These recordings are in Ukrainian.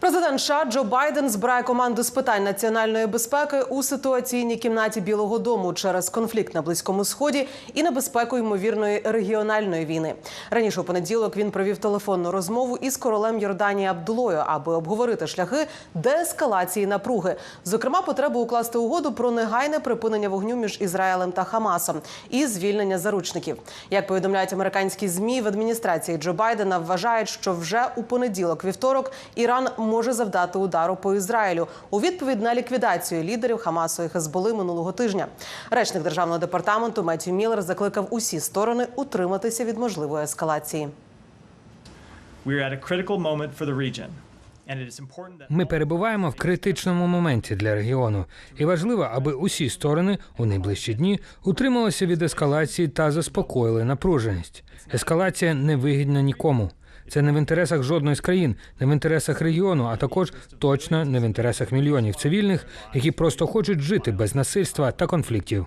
Президент США Джо Байден збирає команду з питань національної безпеки у ситуаційній кімнаті Білого Дому через конфлікт на близькому сході і небезпеку ймовірної регіональної війни. Раніше у понеділок він провів телефонну розмову із королем Йорданії Абдулою, аби обговорити шляхи деескалації напруги, зокрема, потребу укласти угоду про негайне припинення вогню між Ізраїлем та Хамасом і звільнення заручників. Як повідомляють американські змі в адміністрації Джо Байдена, вважають, що вже у понеділок, вівторок, Іран може завдати удару по Ізраїлю у відповідь на ліквідацію лідерів Хамасу і Хезболи минулого тижня. Речник державного департаменту Меттью Міллер закликав усі сторони утриматися від можливої ескалації. Ми перебуваємо в критичному моменті для регіону, і важливо, аби усі сторони у найближчі дні утрималися від ескалації та заспокоїли напруженість. Ескалація не вигідна нікому. Це не в інтересах жодної з країн, не в інтересах регіону, а також точно не в інтересах мільйонів цивільних, які просто хочуть жити без насильства та конфліктів.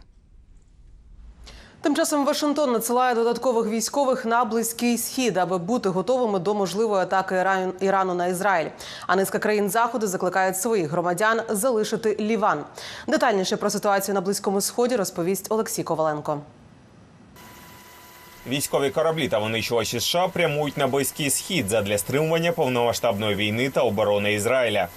Тим часом Вашингтон надсилає додаткових військових на близький схід, аби бути готовими до можливої атаки Ірану на Ізраїль. А низка країн заходу закликають своїх громадян залишити Ліван. Детальніше про ситуацію на близькому сході розповість Олексій Коваленко. Військові кораблі та винищувачі США прямують на близький схід задля стримування повномасштабної війни та оборони Ізраїля.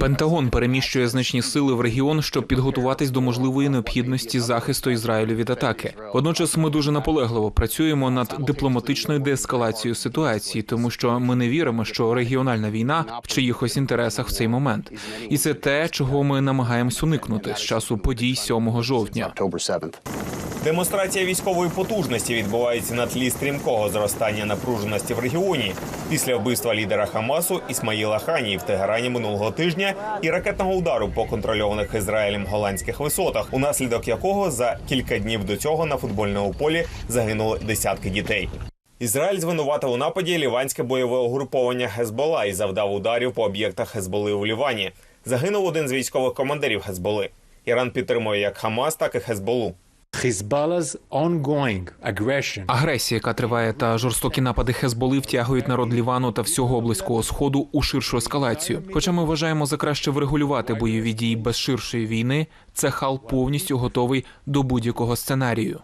Пентагон переміщує значні сили в регіон, щоб підготуватись до можливої необхідності захисту Ізраїлю від атаки. Водночас ми дуже наполегливо працюємо над дипломатичною деескалацією ситуації, тому що ми не віримо, що регіональна війна в чиїхось інтересах в цей момент, і це те, чого ми намагаємось уникнути з часу подій 7 жовтня. October 7th. Демонстрація військової потужності відбувається на тлі стрімкого зростання напруженості в регіоні після вбивства лідера Хамасу Ісмаїла Хані в Тегерані минулого тижня і ракетного удару по контрольованих Ізраїлем голландських висотах, унаслідок якого за кілька днів до цього на футбольному полі загинули десятки дітей. Ізраїль звинуватив у нападі ліванське бойове угруповання Хезбола і завдав ударів по об'єктах Хезболи у Лівані. Загинув один з військових командирів Хезболи. Іран підтримує як Хамас, так і Хезболу. Агресія, яка триває, та жорстокі напади Хезболи втягують народ Лівану та всього близького сходу у ширшу ескалацію. Хоча ми вважаємо за краще врегулювати бойові дії без ширшої війни, це хал повністю готовий до будь-якого сценарію.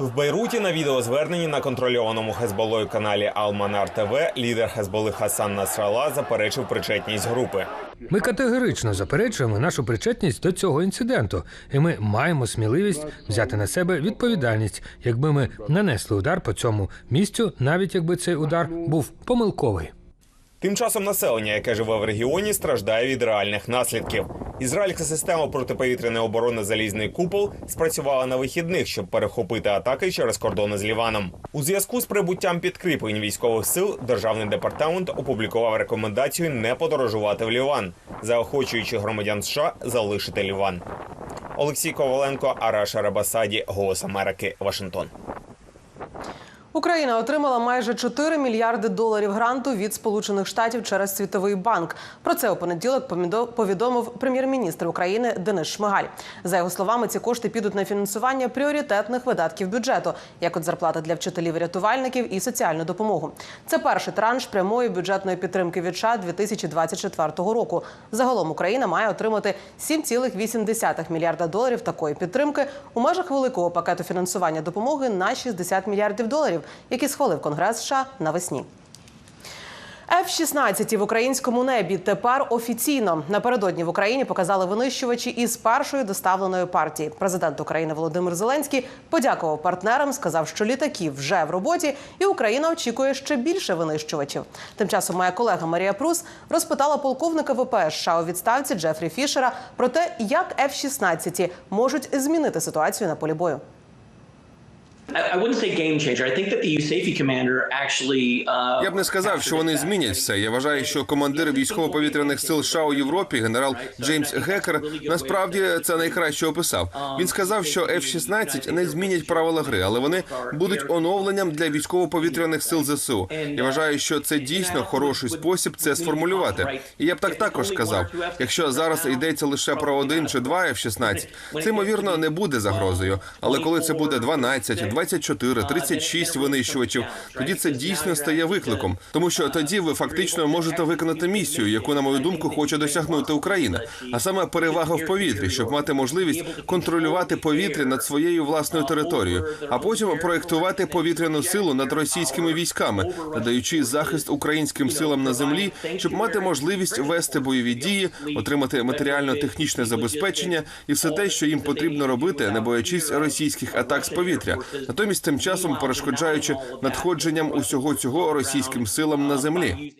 В Бейруті на відеозверненні на контрольованому Хезболою каналі Алманар ТВ лідер Хезболи Хасан Насрала заперечив причетність групи. Ми категорично заперечуємо нашу причетність до цього інциденту, і ми маємо сміливість взяти на себе відповідальність, якби ми нанесли удар по цьому місцю, навіть якби цей удар був помилковий. Тим часом населення, яке живе в регіоні, страждає від реальних наслідків. Ізраїльська система протиповітряної оборони Залізний купол спрацювала на вихідних, щоб перехопити атаки через кордони з Ліваном. У зв'язку з прибуттям підкріплень військових сил державний департамент опублікував рекомендацію не подорожувати в Ліван, заохочуючи громадян США залишити Ліван. Олексій Коваленко, Араша Рабасаді, Голос Америки, Вашингтон. Україна отримала майже 4 мільярди доларів гранту від Сполучених Штатів через Світовий банк. Про це у понеділок повідомив прем'єр-міністр України Денис Шмигаль. За його словами, ці кошти підуть на фінансування пріоритетних видатків бюджету, як от зарплата для вчителів-рятувальників і соціальну допомогу. Це перший транш прямої бюджетної підтримки від США 2024 року. Загалом Україна має отримати 7,8 мільярда доларів такої підтримки у межах великого пакету фінансування допомоги на 60 мільярдів доларів, які схвалив Конгрес США навесні. F-16 в українському небі тепер офіційно напередодні в Україні показали винищувачі із першої доставленої партії. Президент України Володимир Зеленський подякував партнерам, сказав, що літаки вже в роботі, і Україна очікує ще більше винищувачів. Тим часом моя колега Марія Прус розпитала полковника ВПС США у відставці Джефрі Фішера про те, як F-16 можуть змінити ситуацію на полі бою. I, wouldn't say game changer. I think that the safety commander actually. Uh, Я б не сказав, що вони змінять все. Я вважаю, що командир військово-повітряних сил США у Європі, генерал Джеймс Гекер, насправді це найкраще описав. Він сказав, що F-16 не змінять правила гри, але вони будуть оновленням для військово-повітряних сил ЗСУ. Я вважаю, що це дійсно хороший спосіб це сформулювати. І я б так також сказав. Якщо зараз йдеться лише про один чи два F-16, це ймовірно не буде загрозою. Але коли це буде 12, 24, 36 винищувачів, тоді це дійсно стає викликом, тому що тоді ви фактично можете виконати місію, яку, на мою думку, хоче досягнути Україна, а саме перевага в повітрі, щоб мати можливість контролювати повітря над своєю власною територією, а потім проєктувати повітряну силу над російськими військами, надаючи захист українським силам на землі, щоб мати можливість вести бойові дії, отримати матеріально-технічне забезпечення і все те, що їм потрібно робити, не боячись російських атак з повітря, натомість тим часом перешкоджаючи надходженням усього цього російським силам на землі.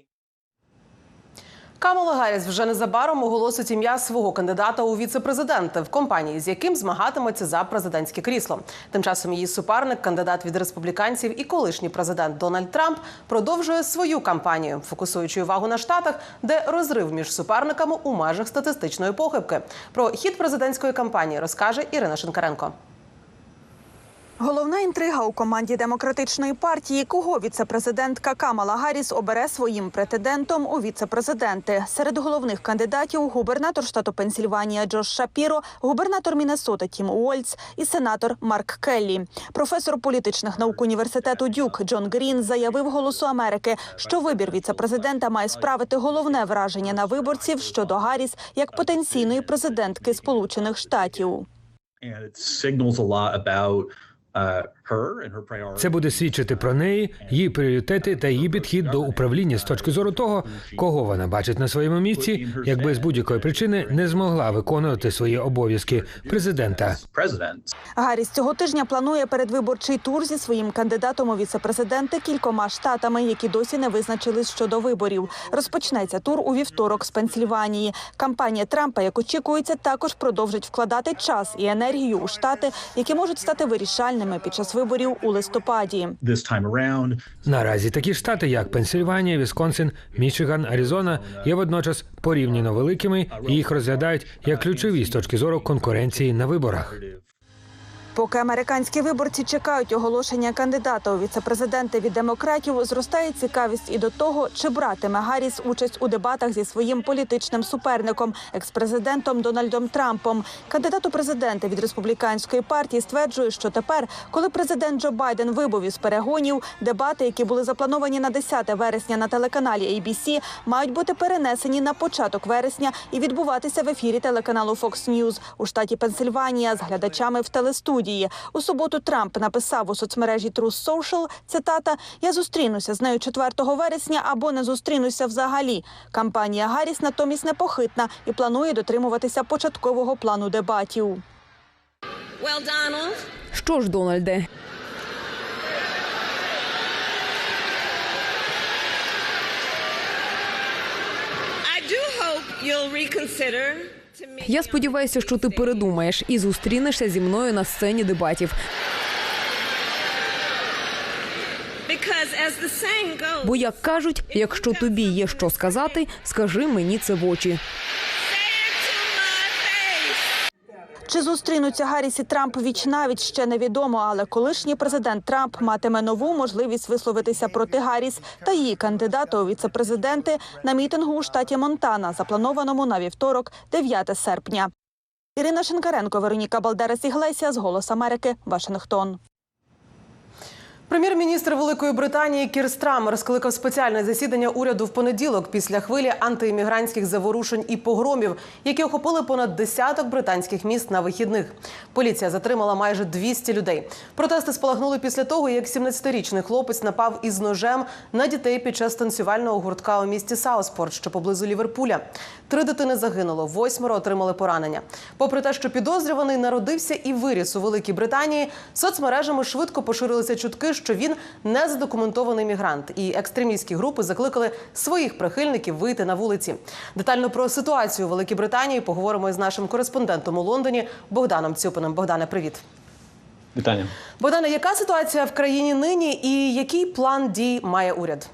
Камала Гарріс вже незабаром оголосить ім'я свого кандидата у віце-президенти в компанії, з яким змагатиметься за президентське крісло. Тим часом її суперник, кандидат від республіканців і колишній президент Дональд Трамп, продовжує свою кампанію, фокусуючи увагу на штатах, де розрив між суперниками у межах статистичної похибки. Про хід президентської кампанії розкаже Ірина Шинкаренко. Головна інтрига у команді демократичної партії, кого віцепрезидентка Камала Гарріс обере своїм претендентом у віцепрезиденти. Серед головних кандидатів губернатор штату Пенсільванія Джош Шапіро, губернатор Міннесоти Тім Уольц і сенатор Марк Келлі. Професор політичних наук університету Дюк Джон Грін заявив Голосу Америки, що вибір віцепрезидента має справити головне враження на виборців щодо Гарріс як потенційної президентки Сполучених Штатів. uh, Це буде свідчити про неї, її пріоритети та її підхід до управління з точки зору того, кого вона бачить на своєму місці, якби з будь-якої причини не змогла виконувати свої обов'язки президента. Гарріс цього тижня планує передвиборчий тур зі своїм кандидатом у віцепрезиденти кількома штатами, які досі не визначились щодо виборів. Розпочнеться тур у вівторок з Пенсільванії. Кампанія Трампа, як очікується, також продовжить вкладати час і енергію у штати, які можуть стати вирішальними під час виборів у листопаді. Наразі такі штати, як Пенсильванія, Вісконсин, Мічиган, Аризона, є водночас порівняно великими і їх розглядають як ключові з точки зору конкуренції на виборах. Поки американські виборці чекають оголошення кандидата у віцепрезиденти від демократів, зростає цікавість і до того, чи братиме Гарріс участь у дебатах зі своїм політичним суперником, експрезидентом Дональдом Трампом. Кандидат у президенти від республіканської партії стверджує, що тепер, коли президент Джо Байден вибув із перегонів, дебати, які були заплановані на 10 вересня на телеканалі ABC, мають бути перенесені на початок вересня і відбуватися в ефірі телеканалу Fox News у штаті Пенсильванія з глядачами в телестудії. У суботу Трамп написав у соцмережі Truth Social, цитата Я зустрінуся з нею 4 вересня або не зустрінуся взагалі. Кампанія Гарріс натомість непохитна і планує дотримуватися початкового плану дебатів. Що ж, Дональде, я сподіваюся, що ти передумаєш і зустрінешся зі мною на сцені дебатів. Бо як кажуть, якщо тобі є що сказати, скажи мені це в очі. Чи зустрінуться Гарріс і Трамп віч навіть ще невідомо, але колишній президент Трамп матиме нову можливість висловитися проти Гарріс та її кандидата у віцепрезиденти на мітингу у штаті Монтана, запланованому на вівторок, 9 серпня. Ірина Шинкаренко, Вероніка Балдерес Сіглесія з «Голос Америки», Вашингтон. Прем'єр-міністр Великої Британії Кір Страмер скликав спеціальне засідання уряду в понеділок після хвилі антиіммігрантських заворушень і погромів, які охопили понад десяток британських міст на вихідних. Поліція затримала майже 200 людей. Протести спалахнули після того, як 17-річний хлопець напав із ножем на дітей під час танцювального гуртка у місті Сауспорт, що поблизу Ліверпуля. Три дитини загинуло, восьмеро отримали поранення. Попри те, що підозрюваний народився і виріс у Великій Британії, соцмережами швидко поширилися чутки, що він не задокументований мігрант, і екстремістські групи закликали своїх прихильників вийти на вулиці. Детально про ситуацію у Великій Британії поговоримо із нашим кореспондентом у Лондоні Богданом Цюпиним. Богдане, привіт. Вітання. Богдане, яка ситуація в країні нині і який план дій має уряд?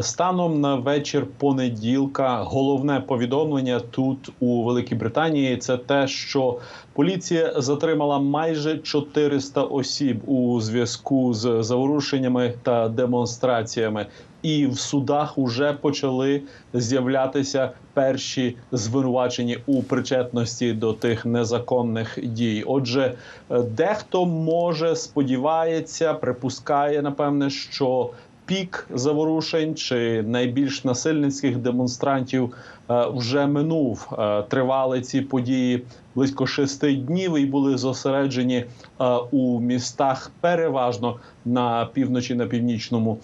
Станом на вечір понеділка головне повідомлення тут у Великій Британії це те, що поліція затримала майже 400 осіб у зв'язку з заворушеннями та демонстраціями. І в судах вже почали з'являтися перші звинувачені у причетності до тих незаконних дій. Отже, е, дехто може сподівається, припускає напевне, що пік заворушень чи найбільш насильницьких демонстрантів е, вже минув. Е, Тривали ці події близько шести днів і були зосереджені е, у містах переважно на півночі, на північному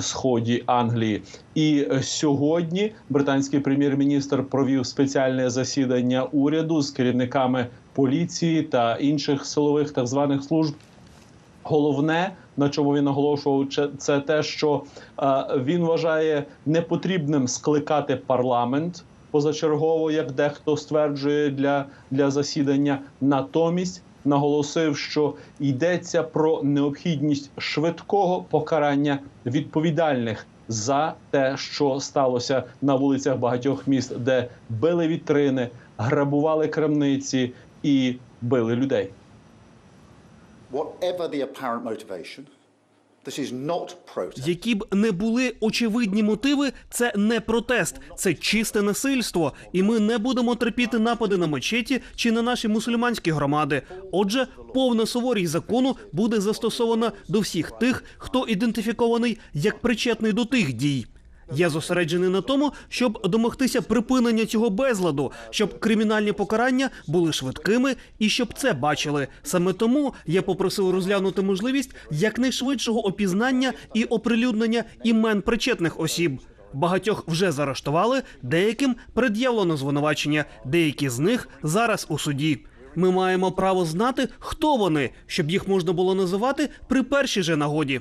сході Англії. І сьогодні британський прем'єр-міністр провів спеціальне засідання уряду з керівниками поліції та інших силових так званих служб. Головне, на чому він наголошував, це- те, що е, він вважає непотрібним скликати парламент позачергово, як дехто стверджує для, для засідання. Натомість наголосив, що йдеться про необхідність швидкого покарання відповідальних за те, що сталося на вулицях багатьох міст, де били вітрини, грабували крамниці і били людей. Які б не були очевидні мотиви, це не протест, це чисте насильство, і ми не будемо терпіти напади на мечеті чи на наші мусульманські громади. Отже, повна суворість закону буде застосована до всіх тих, хто ідентифікований як причетний до тих дій. Я зосереджений на тому, щоб домогтися припинення цього безладу, щоб кримінальні покарання були швидкими і щоб це бачили. Саме тому я попросив розглянути можливість якнайшвидшого опізнання і оприлюднення імен причетних осіб. Багатьох вже заарештували, деяким пред'явлено звинувачення, деякі з них зараз у суді. Ми маємо право знати, хто вони, щоб їх можна було називати при першій же нагоді.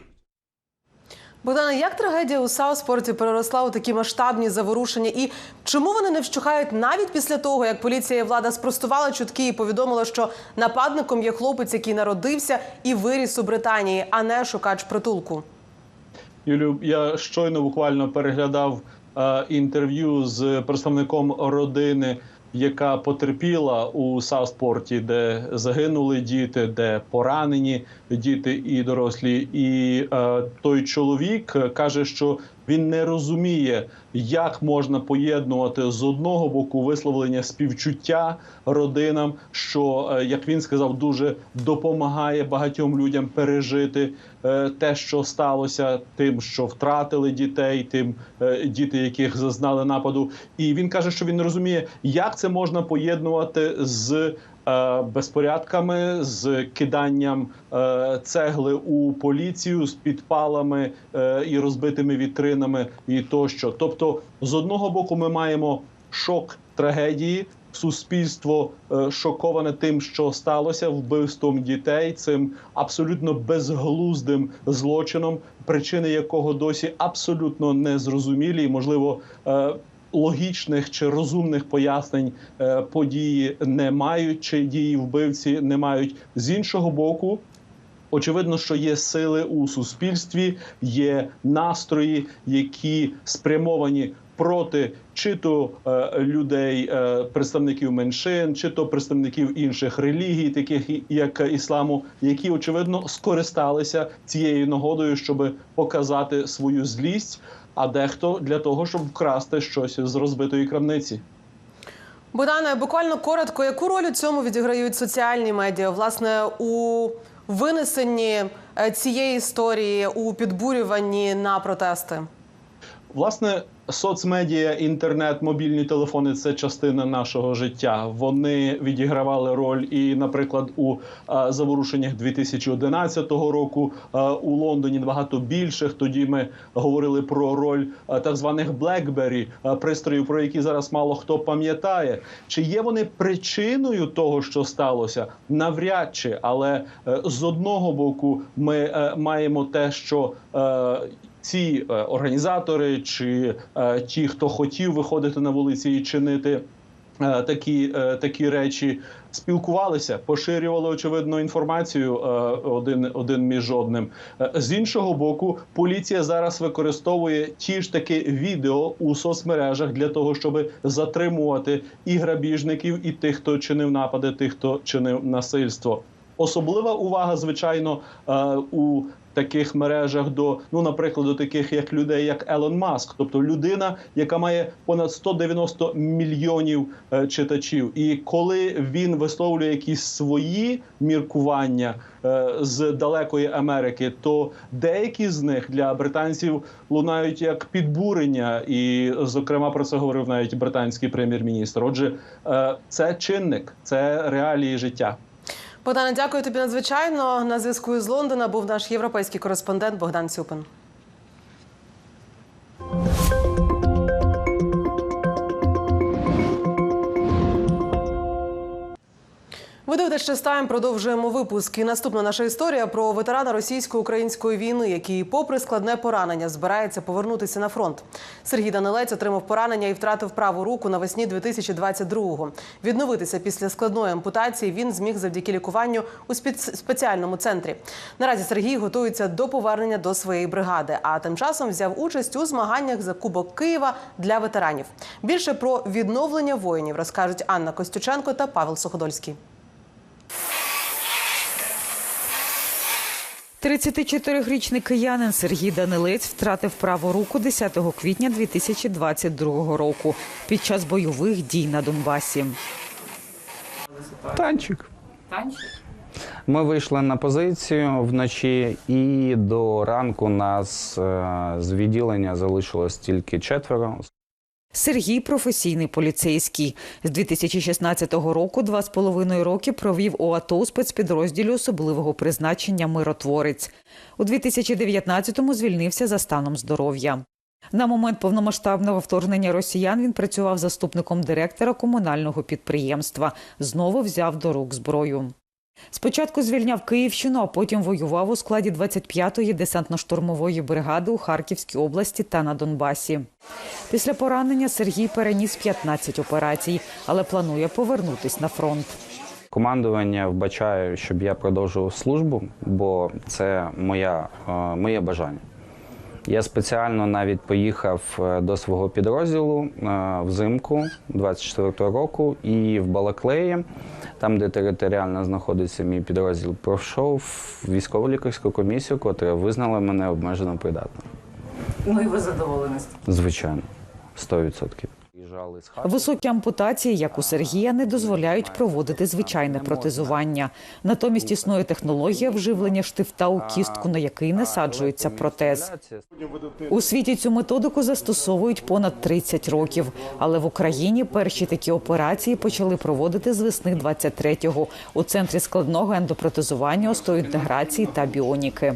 Богдане, як трагедія у Сауспорті переросла у такі масштабні заворушення? І чому вони не вщухають навіть після того, як поліція і влада спростувала чутки і повідомила, що нападником є хлопець, який народився і виріс у Британії, а не шукач притулку? Юлю, я щойно буквально переглядав е, інтерв'ю з представником родини, яка потерпіла у Саспорті, де загинули діти, де поранені діти і дорослі. І е, той чоловік каже, що він не розуміє, як можна поєднувати з одного боку висловлення співчуття родинам, що е, як він сказав, дуже допомагає багатьом людям пережити е, те, що сталося, тим, що втратили дітей, тим е, діти, яких зазнали нападу. І він каже, що він не розуміє, як це можна поєднувати з. Е, Безпорядками з киданням е, цегли у поліцію з підпалами е, і розбитими вітринами, і тощо. Тобто, з одного боку, ми маємо шок трагедії. Суспільство шоковане тим, що сталося вбивством дітей, цим абсолютно безглуздим злочином, причини якого досі абсолютно не зрозумілі, і можливо. Логічних чи розумних пояснень е, події не мають, чи дії вбивці не мають з іншого боку. Очевидно, що є сили у суспільстві, є настрої, які спрямовані проти чи то е, людей, е, представників меншин, чи то представників інших релігій, таких як ісламу, які очевидно скористалися цією нагодою, щоб показати свою злість, а дехто для того, щоб вкрасти щось з розбитої крамниці. Богдане, буквально коротко, яку роль у цьому відіграють соціальні медіа? Власне, у винесенні е, цієї історії у підбурюванні на протести? Власне, соцмедіа, інтернет, мобільні телефони це частина нашого життя. Вони відігравали роль і, наприклад, у е, заворушеннях 2011 року е, у Лондоні набагато більших. Тоді ми говорили про роль е, так званих BlackBerry, е, пристроїв, про які зараз мало хто пам'ятає. Чи є вони причиною того, що сталося? Навряд чи, але е, з одного боку, ми е, маємо те, що ці е, організатори чи е, ті, хто хотів виходити на вулиці і чинити е, такі, такі речі, спілкувалися, поширювали очевидно інформацію один, один між одним. З іншого боку, поліція зараз використовує ті ж таки відео у соцмережах для того, щоб затримувати і грабіжників, і тих, хто чинив напади, тих, хто чинив насильство. Особлива увага, звичайно, у таких мережах до, ну, наприклад, до таких як людей, як Елон Маск, тобто людина, яка має понад 190 мільйонів е, читачів. І коли він висловлює якісь свої міркування е, з далекої Америки, то деякі з них для британців лунають як підбурення, і зокрема про це говорив навіть британський прем'єр-міністр. Отже, е, це чинник, це реалії життя. Богдане, дякую тобі надзвичайно. На зв'язку із Лондона був наш європейський кореспондент Богдан Сюпин. Ви дивитесь «Ще продовжуємо випуск. І наступна наша історія про ветерана російсько-української війни, який, попри складне поранення, збирається повернутися на фронт. Сергій Данилець отримав поранення і втратив праву руку навесні 2022-го. Відновитися після складної ампутації він зміг завдяки лікуванню у спец- спеціальному центрі. Наразі Сергій готується до повернення до своєї бригади, а тим часом взяв участь у змаганнях за Кубок Києва для ветеранів. Більше про відновлення воїнів розкажуть Анна Костюченко та Павел Суходольський. 34-річний киянин Сергій Данилець втратив праву руку 10 квітня 2022 року під час бойових дій на Донбасі. Танчик. Ми вийшли на позицію вночі, і до ранку нас е, з відділення залишилось тільки четверо. Сергій професійний поліцейський. З 2016 року два з половиною роки провів у АТО у спецпідрозділі особливого призначення Миротворець. У 2019-му звільнився за станом здоров'я. На момент повномасштабного вторгнення росіян він працював заступником директора комунального підприємства. Знову взяв до рук зброю. Спочатку звільняв Київщину, а потім воював у складі 25-ї десантно-штурмової бригади у Харківській області та на Донбасі. Після поранення Сергій переніс 15 операцій, але планує повернутись на фронт. Командування вбачає, щоб я продовжував службу, бо це моя, е, моє бажання. Я спеціально навіть поїхав е, до свого підрозділу е, взимку 24-го року і в Балаклеї, там, де територіально знаходиться мій підрозділ, пройшов військово-лікарську комісію, котра визнала мене обмежено придатним. Ну і ви задоволені? Звичайно, 100%. Високі ампутації, як у Сергія, не дозволяють проводити звичайне протезування. Натомість існує технологія вживлення штифта у кістку, на який насаджується протез. У світі цю методику застосовують понад 30 років. Але в Україні перші такі операції почали проводити з весни 23-го у центрі складного ендопротезування, остеоінтеграції та біоніки.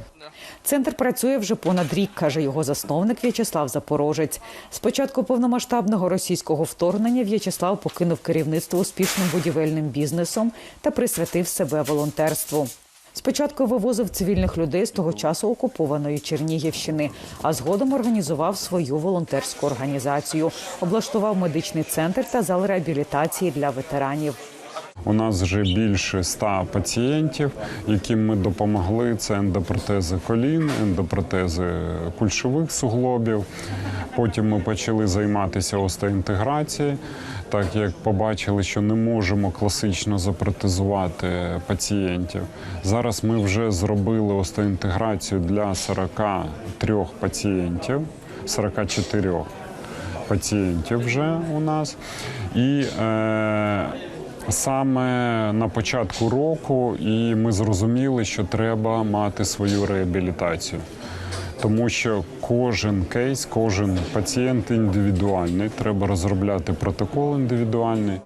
Центр працює вже понад рік, каже його засновник В'ячеслав Запорожець. Спочатку повномасштабного російського вторгнення В'ячеслав покинув керівництво успішним будівельним бізнесом та присвятив себе волонтерству. Спочатку вивозив цивільних людей з того часу окупованої Чернігівщини, а згодом організував свою волонтерську організацію, облаштував медичний центр та зал реабілітації для ветеранів. У нас вже більше ста пацієнтів, яким ми допомогли. Це ендопротези колін, ендопротези кульшових суглобів. Потім ми почали займатися остеоінтеграцією, так як побачили, що не можемо класично запротезувати пацієнтів. Зараз ми вже зробили остеоінтеграцію для 43 пацієнтів, 44 пацієнтів вже у нас. І е, Саме на початку року, і ми зрозуміли, що треба мати свою реабілітацію, тому що кожен кейс, кожен пацієнт індивідуальний. Треба розробляти протокол індивідуальний.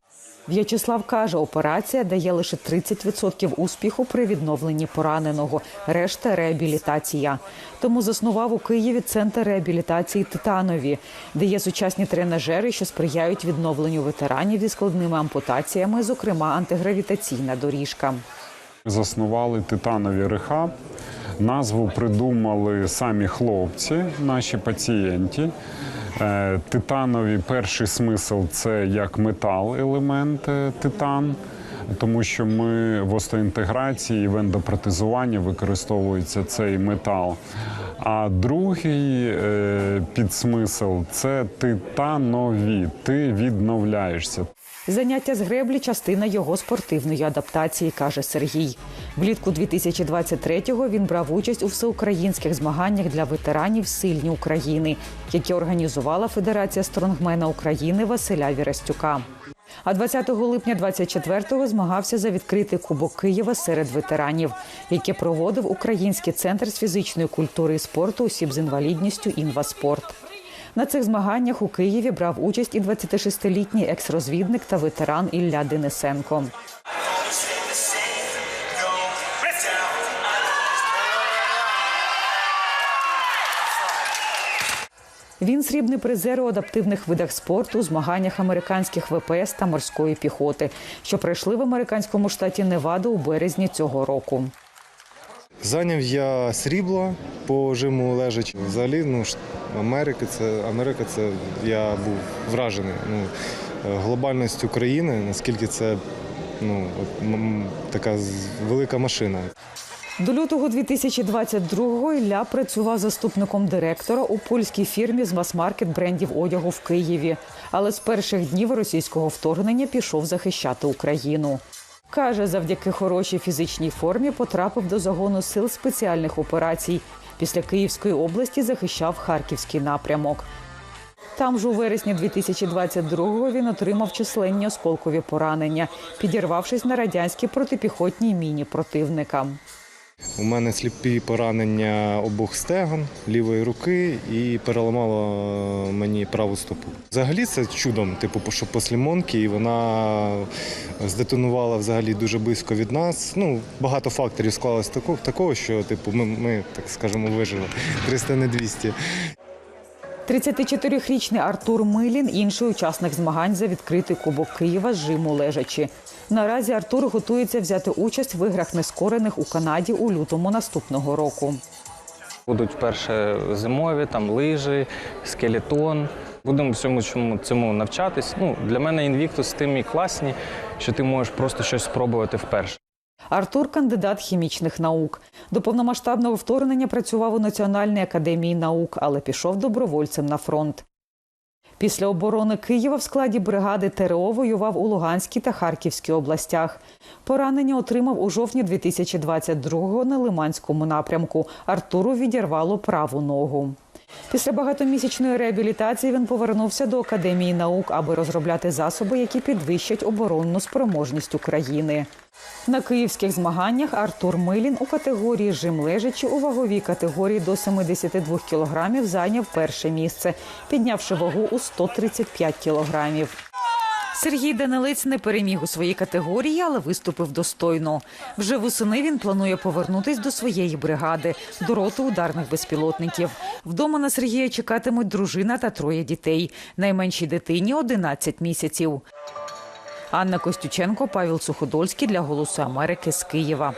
В'ячеслав каже, операція дає лише 30% успіху при відновленні пораненого, решта реабілітація. Тому заснував у Києві центр реабілітації Титанові, де є сучасні тренажери, що сприяють відновленню ветеранів зі складними ампутаціями, зокрема антигравітаційна доріжка. Заснували титанові рехаб. Назву придумали самі хлопці, наші пацієнти. Е, Титанові перший смисл це як метал, елемент е, титан. Тому що ми в остеінтеграції, в ендопротезуванні використовується цей метал. А другий е, підсмисл це титанові. Ти відновляєшся. Заняття з греблі частина його спортивної адаптації, каже Сергій. Влітку 2023-го він брав участь у всеукраїнських змаганнях для ветеранів Сильні України, які організувала Федерація стронгмена України Василя Вірастюка. А 20 липня 24-го змагався за відкритий кубок Києва серед ветеранів, яке проводив Український центр з фізичної культури і спорту осіб з інвалідністю «Інваспорт». На цих змаганнях у Києві брав участь і 26-літній екс-розвідник та ветеран Ілля Денисенко. Він срібний призер у адаптивних видах спорту змаганнях американських ВПС та морської піхоти, що пройшли в американському штаті Невада у березні цього року. Зайняв я срібло по жиму лежачи. Взагалі, ну ж, Америка це Америка, це я був вражений. Ну, е, глобальність України, наскільки це ну, така велика машина. До лютого 2022-го Ілля працював заступником директора у польській фірмі з мас-маркет брендів одягу в Києві. Але з перших днів російського вторгнення пішов захищати Україну. Каже, завдяки хорошій фізичній формі потрапив до загону сил спеціальних операцій. Після Київської області захищав харківський напрямок. Там ж у вересні 2022-го він отримав численні осколкові поранення, підірвавшись на радянській протипіхотній міні противника. У мене сліпі поранення обох стегон, лівої руки і переламало е, мені праву стопу. Взагалі це чудом, типу, що після Монки, і вона здетонувала взагалі дуже близько від нас. Ну, багато факторів склалось такого, що типу, ми, ми, так скажемо, вижили 300 не 200. 34-річний Артур Милін інший учасник змагань за відкритий кубок Києва жиму лежачі. Наразі Артур готується взяти участь в іграх нескорених у Канаді у лютому наступного року. Будуть перше зимові, там лижі, скелетон. Будемо всьому чому цьому навчатись. Ну, для мене інвіктус тим і класні, що ти можеш просто щось спробувати вперше. Артур кандидат хімічних наук. До повномасштабного вторгнення працював у Національній академії наук, але пішов добровольцем на фронт. Після оборони Києва в складі бригади ТРО воював у Луганській та Харківській областях. Поранення отримав у жовтні 2022-го на Лиманському напрямку. Артуру відірвало праву ногу. Після багатомісячної реабілітації він повернувся до Академії наук, аби розробляти засоби, які підвищать оборонну спроможність України. На київських змаганнях Артур Милін у категорії жим лежачі у ваговій категорії до 72 кілограмів зайняв перше місце, піднявши вагу у 135 кілограмів. Сергій Данилець не переміг у своїй категорії, але виступив достойно. Вже восени він планує повернутись до своєї бригади, до роти ударних безпілотників. Вдома на Сергія чекатимуть дружина та троє дітей. Найменшій дитині 11 місяців. Анна Костюченко, Павел Суходольський для Голосу Америки з Києва.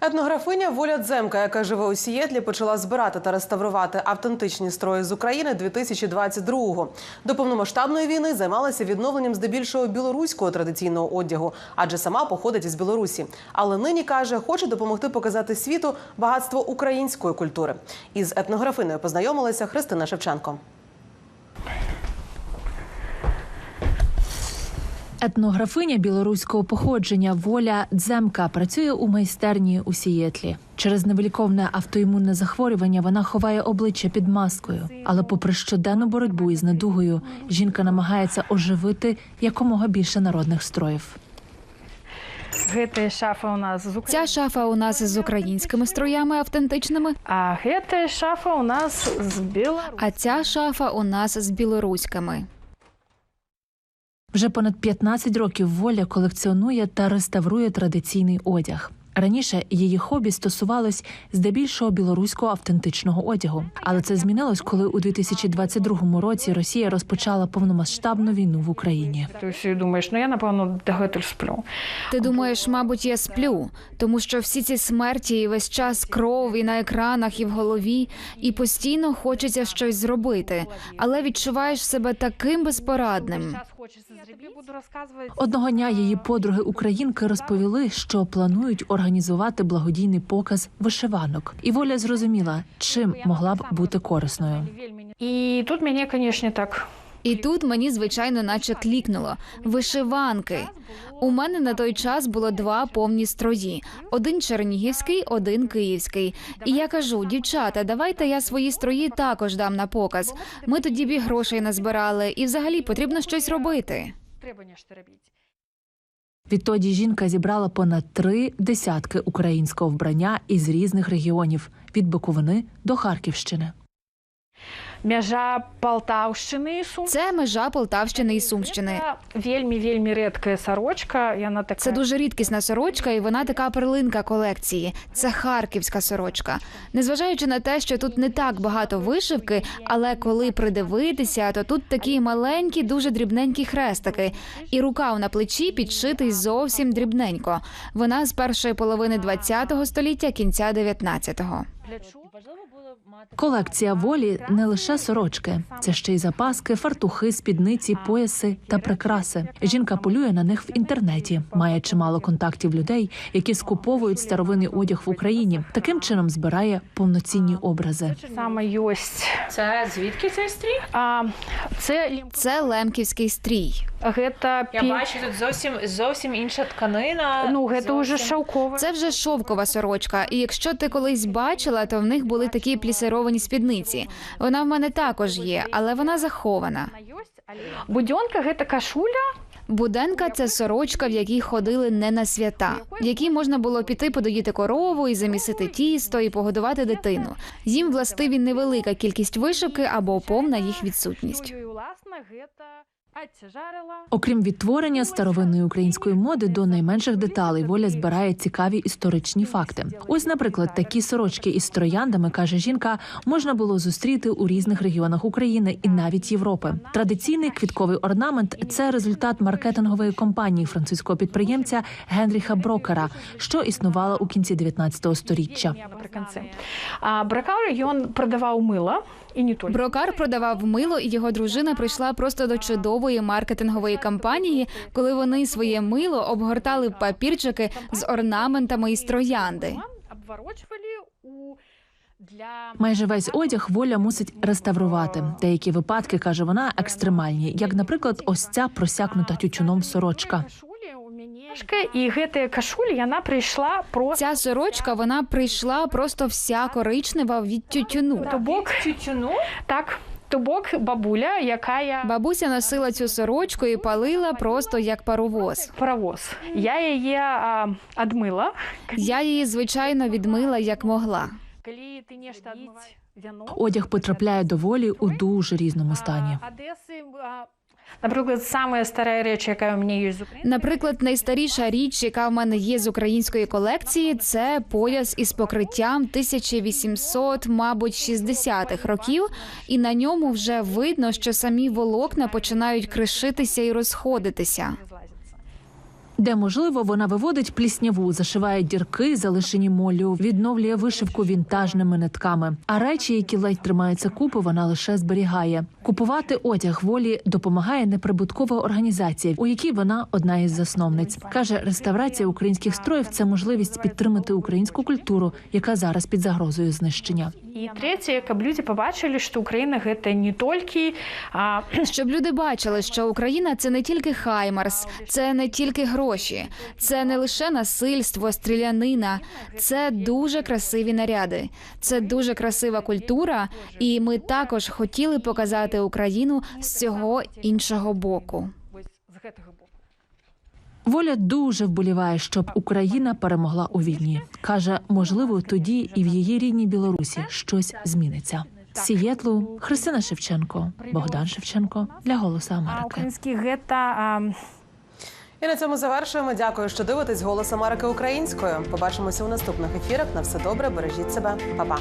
Етнографиня Воля Дземка, яка живе у Сієтлі, почала збирати та реставрувати автентичні строї з України 2022-го. До повномасштабної війни займалася відновленням здебільшого білоруського традиційного одягу, адже сама походить із Білорусі. Але нині каже, хоче допомогти показати світу багатство української культури. Із етнографиною познайомилася Христина Шевченко. Етнографиня білоруського походження Воля Дземка працює у майстерні у Сієтлі. Через невиліковне автоімунне захворювання вона ховає обличчя під маскою. Але, попри щоденну боротьбу із недугою, жінка намагається оживити якомога більше народних строїв. шафа у нас з Ця шафа у нас з українськими строями автентичними. А гэта шафа у нас з біла. А ця шафа у нас з білоруськими. Вже понад 15 років воля колекціонує та реставрує традиційний одяг. Раніше її хобі стосувалось здебільшого білоруського автентичного одягу, але це змінилось, коли у 2022 році Росія розпочала повномасштабну війну в Україні. Ти всі думаєш, ну я напевно догетель сплю. Ти думаєш, мабуть, я сплю, тому що всі ці смерті і весь час кров і на екранах, і в голові, і постійно хочеться щось зробити, але відчуваєш себе таким безпорадним. Буду розказувати. Одного дня її подруги українки розповіли, що планують організувати благодійний показ вишиванок, і воля зрозуміла, чим могла б бути корисною. І тут мені, звісно, так. І тут мені, звичайно, наче клікнуло вишиванки. У мене на той час було два повні строї: один чернігівський, один київський. І я кажу: дівчата, давайте я свої строї також дам на показ. Ми тоді б і грошей назбирали, і взагалі потрібно щось робити. Відтоді жінка зібрала понад три десятки українського вбрання із різних регіонів від Буковини до Харківщини. Межа Полтавщини і Сумщини. Це межа Полтавщини і Сумщини. Вельми, вельми рідка сорочка. І вона така... Це дуже рідкісна сорочка, і вона така перлинка колекції. Це харківська сорочка. Незважаючи на те, що тут не так багато вишивки, але коли придивитися, то тут такі маленькі, дуже дрібненькі хрестики, і рукав на плечі підшитий зовсім дрібненько. Вона з першої половини ХХ століття, кінця 19-го. Колекція волі не лише сорочки, це ще й запаски, фартухи, спідниці, пояси та прикраси. Жінка полює на них в інтернеті, має чимало контактів людей, які скуповують старовинний одяг в Україні. Таким чином збирає повноцінні образи. Саме єсть. Це звідки цей стрій? А, це Це лемківський стрій. Гэта Я пі- бачу тут зовсім зовсім інша тканина. Ну, гэта зовсім... уже шовкова. Це вже шовкова сорочка. І якщо ти колись бачила, то в них були такі плісировані спідниці. Вона в мене також є, але вона захована. Будьонка гэта кашуля. Буденка це сорочка, в якій ходили не на свята, в якій можна було піти подоїти корову і замісити тісто і погодувати дитину. Їм властиві невелика кількість вишивки або повна їх відсутність. Окрім відтворення старовинної української моди до найменших деталей, воля збирає цікаві історичні факти. Ось, наприклад, такі сорочки із трояндами, каже жінка, можна було зустріти у різних регіонах України і навіть Європи. Традиційний квітковий орнамент це результат маркетингової кампанії французького підприємця Генріха Брокера, що існувала у кінці 19 століття. Бракар продавав мило і не тільки. Брокар продавав мило, і його дружина прийшла просто до чудової маркетингової кампанії, коли вони своє мило обгортали папірчики з орнаментами із троянди. Майже весь одяг воля мусить реставрувати. Деякі випадки каже вона екстремальні, як, наприклад, ось ця просякнута тютюном сорочка. і гэтая кашуля яна прийшла про Ця сорочка вона прийшла просто вся коричнева від тютюну. то бок тютюну. Так, то бок бабуля, яка я Бабуся носила цю сорочку і палила просто як паровоз. паровоз. Я її а, адмила. Я її звичайно відмила як могла. Коли ти нешта Одяг потрапляє до волі у дуже різному стані. Наприклад, саме стара річ, яка у мене є з України. Наприклад, найстаріша річ, яка в мене є з української колекції, це пояс із покриттям 1800, мабуть, 60-х років, і на ньому вже видно, що самі волокна починають кришитися і розходитися. Де можливо, вона виводить плісняву, зашиває дірки, залишені моллю, відновлює вишивку вінтажними нитками. А речі, які ледь тримаються купи, вона лише зберігає. Купувати одяг волі допомагає неприбуткова організація, у якій вона одна із засновниць. каже, реставрація українських строїв це можливість підтримати українську культуру, яка зараз під загрозою знищення. І третє, щоб люди побачили, що Україна гэта не тільки а, Щоб люди бачили, що Україна це не тільки Хаймарс, це не тільки гроші, це не лише насильство, стрілянина, це дуже красиві наряди, це дуже красива культура, і ми також хотіли показати Україну з цього іншого боку. Воля дуже вболіває, щоб Україна перемогла у війні. каже, можливо, тоді і в її рідній Білорусі щось зміниться. Сієтлу Христина Шевченко, Богдан Шевченко для Голосу А Америки. український гэта а, і на цьому завершуємо. Дякую, що дивитесь голос Америки українською. Побачимося у наступних ефірах. На все добре, бережіть себе, Па-па.